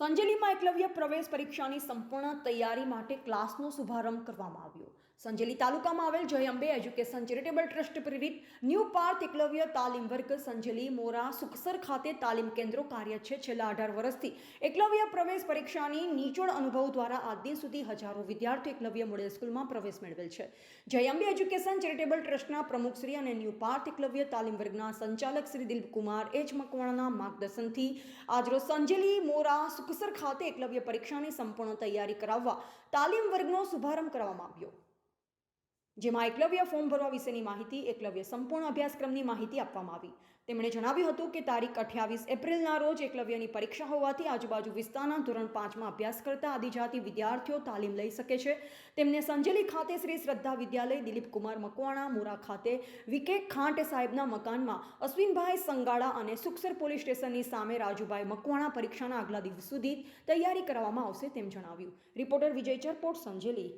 સંજેલીમાં એકલવ્ય પ્રવેશ પરીક્ષાની સંપૂર્ણ તૈયારી માટે ક્લાસનો શુભારંભ કરવામાં આવ્યો. સંજેલી તાલુકામાં આવેલ Jay Ambe education charitable trust પ્રેરિત ન્યૂ પાર્થ એકલવ્ય તાલીમ વર્ગ સંજેલી મોરા સુખસર ખાતે તાલીમ કેન્દ્રો કાર્ય છે. છેલ્લા અઢાર વર્ષથી એકલવ્ય પ્રવેશ પરીક્ષાની નીચોડ અનુભવ દ્વારા આજ દિન સુધી હજારો વિદ્યાર્થીઓ એકલવ્ય મોડેલ સ્કૂલમાં પ્રવેશ મેળવેલ છે. જય અંબે એજ્યુકેશન ચેરિટેબલ ટ્રસ્ટના પ્રમુખશ્રી અને ન્યૂ પાર્થ એકલવ્ય તાલીમ વર્ગના સંચાલક શ્રી દિલીપકુમાર એચ. મકવાણાના માર્ગદર્શનથી આજરોજ સંજેલી મોરા સુખસર ખાતે એકલવ્ય પરીક્ષાની સંપૂર્ણ તૈયારી કરાવવા તાલીમ વર્ગનો શુભારંભ કરવામાં આવ્યો. જેમાં એકલવ્ય ફોર્મ ભરવા વિશેની માહિતી, એકલવ્ય સંપૂર્ણ અભ્યાસક્રમની માહિતી આપવામાં આવી. તેમણે જણાવ્યું હતું કે તારીખ અઠ્યાવીસ એપ્રિલના રોજ એકલવ્યની પરીક્ષા હોવાથી આજુબાજુ વિસ્તારના ધોરણ પાંચમાં અભ્યાસ કરતા આદિજાતિ વિદ્યાર્થીઓ તાલીમ લઈ શકે છે. તેમને સંજેલી ખાતે શ્રી શ્રદ્ધા વિદ્યાલય, દિલીપ કુમાર મકવાણા, મુરા ખાતે વિકે ખાંટ સાહેબના મકાનમાં અશ્વિનભાઈ સંગાડા અને સુખસર પોલીસ સ્ટેશનની સામે રાજુભાઈ મકવાણા પરીક્ષાના આગલા દિવસ સુધી તૈયારી કરવામાં આવશે તેમ જણાવ્યું. રિપોર્ટર વિજય ચરપોટ, સંજેલી.